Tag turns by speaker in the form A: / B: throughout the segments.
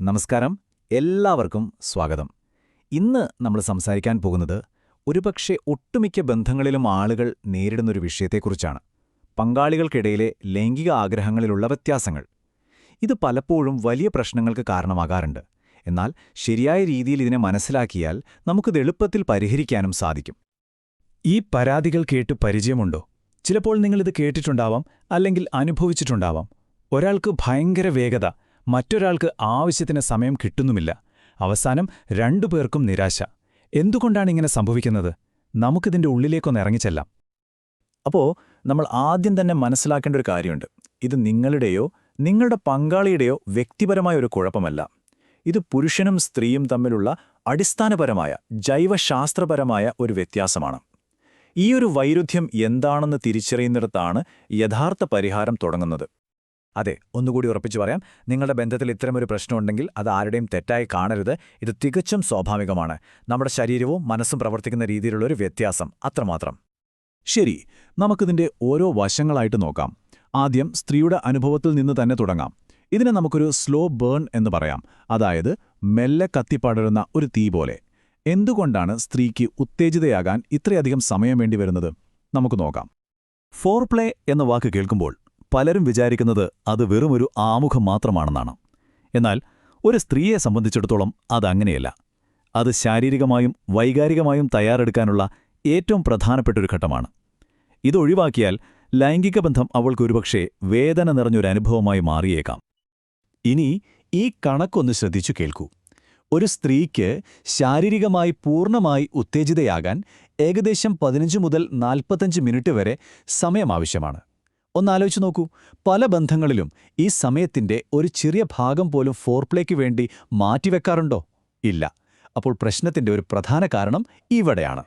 A: നമസ്കാരം. എല്ലാവർക്കും സ്വാഗതം. ഇന്ന് നമ്മൾ സംസാരിക്കാൻ പോകുന്നത് ഒരുപക്ഷെ ഒട്ടുമിക്ക ബന്ധങ്ങളിലും ആളുകൾ നേരിടുന്നൊരു വിഷയത്തെക്കുറിച്ചാണ്. പങ്കാളികൾക്കിടയിലെ ലൈംഗിക ആഗ്രഹങ്ങളിലുള്ള വ്യത്യാസങ്ങൾ. ഇത് പലപ്പോഴും വലിയ പ്രശ്നങ്ങൾക്ക് കാരണമാകാറുണ്ട്. എന്നാൽ ശരിയായ രീതിയിൽ ഇതിനെ മനസ്സിലാക്കിയാൽ നമുക്കിത് എളുപ്പത്തിൽ പരിഹരിക്കാനും സാധിക്കും.
B: ഈ പരാതികൾ കേട്ട് പരിചയമുണ്ടോ? ചിലപ്പോൾ നിങ്ങളിത് കേട്ടിട്ടുണ്ടാവാം അല്ലെങ്കിൽ അനുഭവിച്ചിട്ടുണ്ടാവാം. ഒരാൾക്ക് ഭയങ്കര വേഗത മറ്റൊരാൾക്ക് ആവശ്യത്തിന് സമയം കിട്ടുന്നുമില്ല. അവസാനം രണ്ടു പേർക്കും നിരാശ. എന്തുകൊണ്ടാണ് ഇങ്ങനെ സംഭവിക്കുന്നത്? നമുക്കിതിന്റെ ഉള്ളിലേക്കൊന്ന് ഇറങ്ങിച്ചെല്ലാം
A: അപ്പോൾ നമ്മൾ ആദ്യം തന്നെ മനസ്സിലാക്കേണ്ട ഒരു കാര്യമുണ്ട്. ഇത് നിങ്ങളുടെയോ നിങ്ങളുടെ പങ്കാളിയുടെയോ വ്യക്തിപരമായ ഒരു കുഴപ്പമല്ല. ഇത് പുരുഷനും സ്ത്രീയും തമ്മിലുള്ള അടിസ്ഥാനപരമായ ജൈവശാസ്ത്രപരമായ ഒരു വ്യത്യാസമാണ്. ഈ ഒരു വൈരുദ്ധ്യം എന്താണെന്ന് തിരിച്ചറിയുന്നിടത്താണ് യഥാർത്ഥ പരിഹാരം തുടങ്ങുന്നത്. അതെ ഒന്നുകൂടി ഉറപ്പിച്ചു പറയാം. നിങ്ങളുടെ ബന്ധത്തിൽ ഇത്തരമൊരു പ്രശ്നമുണ്ടെങ്കിൽ അത് ആരുടെയും തെറ്റായി കാണരുത്. ഇത് തികച്ചും സ്വാഭാവികമാണ്. നമ്മുടെ ശരീരവും മനസ്സും പ്രവർത്തിക്കുന്ന രീതിയിലുള്ള ഒരു വ്യത്യാസം അത്രമാത്രം. ശരി നമുക്കിതിന്റെ ഓരോ വശങ്ങളായിട്ട് നോക്കാം. ആദ്യം സ്ത്രീയുടെ അനുഭവത്തിൽ നിന്ന് തന്നെ തുടങ്ങാം. ഇതിനെ നമുക്കൊരു സ്ലോ ബേൺ എന്ന് പറയാം. അതായത് മെല്ലെ കത്തിപ്പടരുന്ന ഒരു തീ പോലെ. എന്തുകൊണ്ടാണ് സ്ത്രീക്ക് ഉത്തേജിതയാകാൻ ഇത്രയധികം സമയം വേണ്ടി വരുന്നത്? നമുക്ക് നോക്കാം. ഫോർ പ്ലേ എന്ന വാക്ക് കേൾക്കുമ്പോൾ പലരും വിചാരിക്കുന്നത് അത് വെറുമൊരു ആമുഖം മാത്രമാണെന്നാണ്. എന്നാൽ ഒരു സ്ത്രീയെ സംബന്ധിച്ചിടത്തോളം അതങ്ങനെയല്ല അത് ശാരീരികമായും വൈകാരികമായും തയ്യാറെടുക്കാനുള്ള ഏറ്റവും പ്രധാനപ്പെട്ട ഒരു ഘട്ടമാണ് ഇതൊഴിവാക്കിയാൽ ലൈംഗിക ബന്ധം അവൾക്കൊരുപക്ഷെ വേദന നിറഞ്ഞൊരു അനുഭവമായി മാറിയേക്കാം. ഇനി ഈ കണക്കൊന്ന് ശ്രദ്ധിച്ചു കേൾക്കൂ. ഒരു സ്ത്രീക്ക് ശാരീരികമായി പൂർണമായി ഉത്തേജിതയാകാൻ ഏകദേശം പതിനഞ്ച് മുതൽ നാൽപ്പത്തഞ്ച് മിനിറ്റ് വരെ സമയം ആവശ്യമാണ്. ഒന്നാലോചിച്ച് നോക്കൂ. പല ബന്ധങ്ങളിലും ഈ സമയത്തിന്റെ ഒരു ചെറിയ ഭാഗം പോലും ഫോർപ്ലേക്ക് വേണ്ടി മാറ്റിവെക്കാറുണ്ടോ? ഇല്ല. അപ്പോൾ പ്രശ്നത്തിന്റെ ഒരു പ്രധാന കാരണം ഇവിടെയാണ്.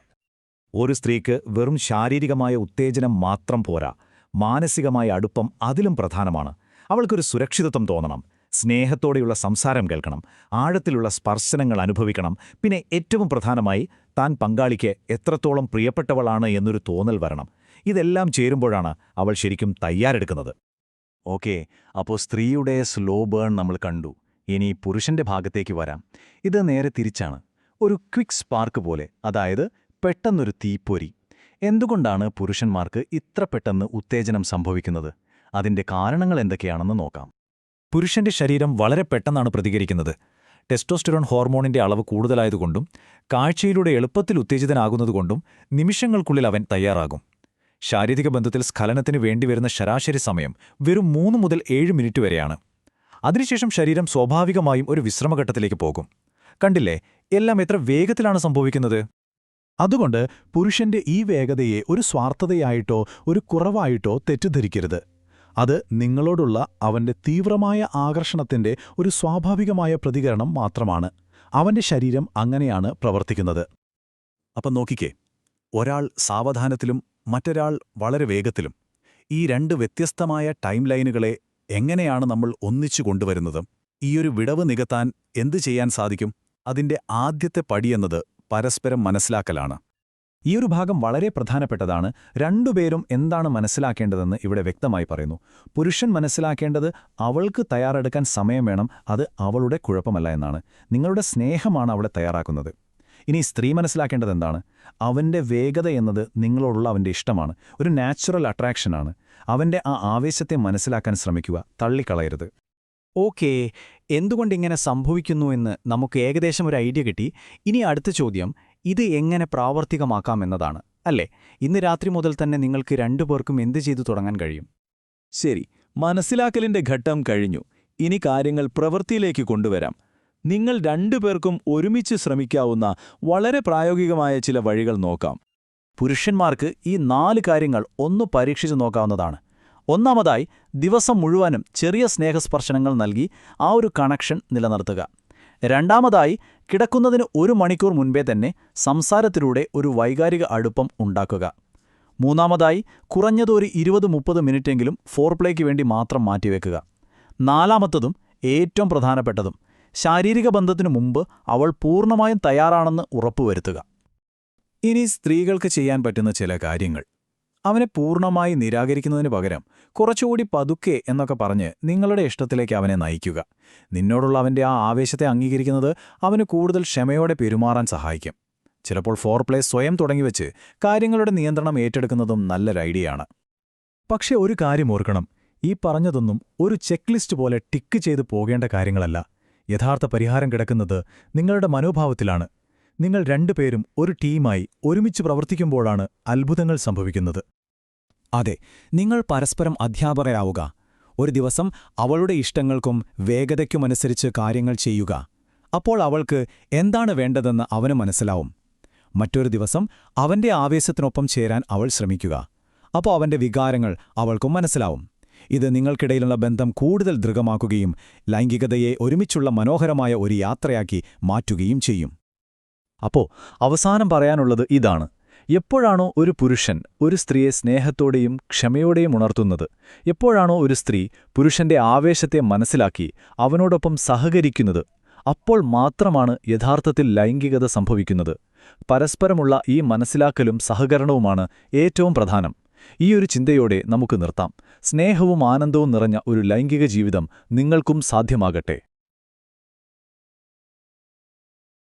A: ഒരു സ്ത്രീക്ക് വെറും ശാരീരികമായ ഉത്തേജനം മാത്രം പോരാ. മാനസികമായ അടുപ്പം അതിലും പ്രധാനമാണ്. അവൾക്കൊരു സുരക്ഷിതത്വം തോന്നണം. സ്നേഹത്തോടെയുള്ള സംസാരം കേൾക്കണം. ആഴത്തിലുള്ള സ്പർശനങ്ങൾ അനുഭവിക്കണം. പിന്നെ ഏറ്റവും പ്രധാനമായി താൻ പങ്കാളിക്ക് എത്രത്തോളം പ്രിയപ്പെട്ടവളാണ് എന്നൊരു തോന്നൽ വരണം. ഇതെല്ലാം ചേരുമ്പോഴാണ് അവൾ ശരിക്കും തയ്യാറെടുക്കുന്നത്. ഓക്കെ അപ്പോൾ സ്ത്രീയുടെ സ്ലോ ബേൺ നമ്മൾ കണ്ടു. ഇനി പുരുഷന്റെ ഭാഗത്തേക്ക് വരാം. ഇത് നേരെ തിരിച്ചാണ്. ഒരു ക്വിക്ക് സ്പാർക്ക് പോലെ അതായത് പെട്ടെന്നൊരു തീപ്പൊരി. എന്തുകൊണ്ടാണ് പുരുഷന്മാർക്ക് ഇത്ര പെട്ടെന്ന് ഉത്തേജനം സംഭവിക്കുന്നത്? അതിന്റെ കാരണങ്ങൾ എന്തൊക്കെയാണെന്ന് നോക്കാം. പുരുഷന്റെ ശരീരം വളരെ പെട്ടെന്നാണ് പ്രതികരിക്കുന്നത്. ടെസ്റ്റോസ്റ്റെറോൺ ഹോർമോണിന്റെ അളവ് കൂടുതലായതുകൊണ്ടും കാഴ്ചയിലൂടെ എളുപ്പത്തിൽ ഉത്തേജിതനാകുന്നതുകൊണ്ടും നിമിഷങ്ങൾക്കുള്ളിൽ അവൻ തയ്യാറാകും. ശാരീരിക ബന്ധത്തിൽ സ്ഖലനത്തിന് വേണ്ടിവരുന്ന ശരാശരി സമയം വെറും മൂന്ന് മുതൽ ഏഴ് മിനിറ്റ് വരെയാണ്. അതിനുശേഷം ശരീരം സ്വാഭാവികമായും ഒരു വിശ്രമഘട്ടത്തിലേക്ക് പോകും. കണ്ടില്ലേ? എല്ലാം എത്ര വേഗത്തിലാണ് സംഭവിക്കുന്നത്? അതുകൊണ്ട് പുരുഷന്റെ ഈ വേഗതയെ ഒരു സ്വാർത്ഥതയായിട്ടോ ഒരു കുറവായിട്ടോ തെറ്റിദ്ധരിക്കരുത്. അത് നിങ്ങളോടുള്ള അവന്റെ തീവ്രമായ ആകർഷണത്തിന്റെ ഒരു സ്വാഭാവികമായ പ്രതികരണം മാത്രമാണ്. അവന്റെ ശരീരം അങ്ങനെയാണ് പ്രവർത്തിക്കുന്നത്. അപ്പം നോക്കിക്കേ. ഒരാൾ സാവധാനത്തിലും മറ്റൊരാൾ വളരെ വേഗത്തിലും. ഈ രണ്ട് വ്യത്യസ്തമായ ടൈം ലൈനുകളെ എങ്ങനെയാണ് നമ്മൾ ഒന്നിച്ചു കൊണ്ടുവരുന്നത്? ഈയൊരു വിടവ് നികത്താൻ എന്തു ചെയ്യാൻ സാധിക്കും? അതിന്റെ ആദ്യത്തെ പടിയെന്നത് പരസ്പരം മനസ്സിലാക്കലാണ്. ഈ ഒരു ഭാഗം വളരെ പ്രധാനപ്പെട്ടതാണ്. രണ്ടുപേരും എന്താണ് മനസ്സിലാക്കേണ്ടതെന്ന് ഇവിടെ വ്യക്തമായി പറയുന്നു. പുരുഷൻ മനസ്സിലാക്കേണ്ടത് അവൾക്ക് തയ്യാറെടുക്കാൻ സമയം വേണം അത് അവളുടെ കുഴപ്പമല്ല എന്നാണ്. നിങ്ങളുടെ സ്നേഹമാണ് അവളെ തയ്യാറാക്കുന്നത്. ഇനി സ്ത്രീ മനസ്സിലാക്കേണ്ടത് എന്താണ്? അവന്റെ വേഗത എന്നത് നിങ്ങളോടുള്ള അവന്റെ ഇഷ്ടമാണ്. ഒരു നാച്ചുറൽ അട്രാക്ഷനാണ് അവന്റെ ആ ആവേശത്തെ മനസ്സിലാക്കാൻ ശ്രമിക്കുക. തള്ളിക്കളയരുത്. ഓക്കേ എന്തുകൊണ്ടിങ്ങനെ സംഭവിക്കുന്നു എന്ന് നമുക്ക് ഏകദേശം ഒരു ഐഡിയ കിട്ടി. ഇനി അടുത്ത ചോദ്യം ഇത് എങ്ങനെ പ്രാവർത്തികമാക്കാം എന്നതാണ് അല്ലേ? ഇന്ന് രാത്രി മുതൽ തന്നെ നിങ്ങൾക്ക് രണ്ടുപേർക്കും എന്ത് ചെയ്തു തുടങ്ങാൻ കഴിയും? ശരി മനസ്സിലാക്കലിന്റെ ഘട്ടം കഴിഞ്ഞു. ഇനി കാര്യങ്ങൾ പ്രവൃത്തിയിലേക്ക് കൊണ്ടുവരാം. നിങ്ങൾ രണ്ടുപേർക്കും ഒരുമിച്ച് ശ്രമിക്കാവുന്ന വളരെ പ്രായോഗികമായ ചില വഴികൾ നോക്കാം. പുരുഷന്മാർക്ക് ഈ നാല് കാര്യങ്ങൾ ഒന്ന് പരീക്ഷിച്ചു നോക്കാവുന്നതാണ്. ഒന്നാമതായി ദിവസം മുഴുവനും ചെറിയ സ്നേഹസ്പർശനങ്ങൾ നൽകി ആ ഒരു കണക്ഷൻ നിലനിർത്തുക. രണ്ടാമതായി കിടക്കുന്നതിന് ഒരു മണിക്കൂർ മുൻപേ തന്നെ സംസാരത്തിലൂടെ ഒരു വൈകാരിക അടുപ്പം ഉണ്ടാക്കുക. മൂന്നാമതായി കുറഞ്ഞത് ഒരു ഇരുപത് മുപ്പത് മിനിറ്റെങ്കിലും ഫോർപ്ലേക്ക് വേണ്ടി മാത്രം മാറ്റിവെക്കുക. നാലാമത്തതും ഏറ്റവും പ്രധാനപ്പെട്ടതും ശാരീരിക ബന്ധത്തിനു മുമ്പ് അവൾ പൂർണമായും തയ്യാറാണെന്ന് ഉറപ്പുവരുത്തുക. ഇനി സ്ത്രീകൾക്ക് ചെയ്യാൻ പറ്റുന്ന ചില കാര്യങ്ങൾ. അവനെ പൂർണമായി നിരാകരിക്കുന്നതിന് പകരം കുറച്ചുകൂടി പതുക്കെ എന്നൊക്കെ പറഞ്ഞ് നിങ്ങളുടെ ഇഷ്ടത്തിലേക്ക് അവനെ നയിക്കുക. നിന്നോടുള്ള അവന്റെ ആ ആവേശത്തെ അംഗീകരിക്കുന്നത് അവന് കൂടുതൽ ക്ഷമയോടെ പെരുമാറാൻ സഹായിക്കും. ചിലപ്പോൾ ഫോർ പ്ലേ സ്വയം തുടങ്ങിവെച്ച് കാര്യങ്ങളുടെ നിയന്ത്രണം ഏറ്റെടുക്കുന്നതും നല്ലൊരു ഐഡിയയാണ്. പക്ഷേ ഒരു കാര്യം ഓർക്കണം. ഈ പറഞ്ഞതൊന്നും ഒരു ചെക്ക് ലിസ്റ്റ് പോലെ ടിക്ക് ചെയ്ത് പോകേണ്ട കാര്യങ്ങളല്ല. യഥാർത്ഥ പരിഹാരം കിടക്കുന്നത് നിങ്ങളുടെ മനോഭാവത്തിലാണ്. നിങ്ങൾ രണ്ടുപേരും ഒരു ടീമായി ഒരുമിച്ച് പ്രവർത്തിക്കുമ്പോഴാണ് അത്ഭുതങ്ങൾ സംഭവിക്കുന്നത്.
B: അതെ നിങ്ങൾ പരസ്പരം അധ്യാപകരാവുക. ഒരു ദിവസം അവളുടെ ഇഷ്ടങ്ങൾക്കും വേഗതയ്ക്കുമനുസരിച്ച് കാര്യങ്ങൾ ചെയ്യുക. അപ്പോൾ അവൾക്ക് എന്താണ് വേണ്ടതെന്ന് അവന് മനസ്സിലാവും. മറ്റൊരു ദിവസം അവന്റെ ആവേശത്തിനൊപ്പം ചേരാൻ അവൾ ശ്രമിക്കുക. അപ്പോൾ അവന്റെ വികാരങ്ങൾ അവൾക്കും മനസ്സിലാവും. ഇത് നിങ്ങൾക്കിടയിലുള്ള ബന്ധം കൂടുതൽ ദൃഢമാക്കുകയും ലൈംഗികതയെ ഒരുമിച്ചുള്ള മനോഹരമായ ഒരു യാത്രയാക്കി മാറ്റുകയും ചെയ്യും.
A: അപ്പോ അവസാനം പറയാനുള്ളത് ഇതാണ്. എപ്പോഴാണോ ഒരു പുരുഷൻ ഒരു സ്ത്രീയെ സ്നേഹത്തോടെയും ക്ഷമയോടെയും ഉണർത്തുന്നത് എപ്പോഴാണോ ഒരു സ്ത്രീ പുരുഷന്റെ ആവേശത്തെ മനസ്സിലാക്കി അവനോടൊപ്പം സഹകരിക്കുന്നത് അപ്പോൾ മാത്രമാണ് യഥാർത്ഥത്തിൽ ലൈംഗികത സംഭവിക്കുന്നത്. പരസ്പരമുള്ള ഈ മനസ്സിലാക്കലും സഹകരണവുമാണ് ഏറ്റവും പ്രധാനം. ഈ ഒരു ചിന്തയോടെ നമുക്ക് നിർത്താം. സ്നേഹവും ആനന്ദവും നിറഞ്ഞ ഒരു ലൈംഗിക ജീവിതം നിങ്ങൾക്കും സാധ്യമാകട്ടെ.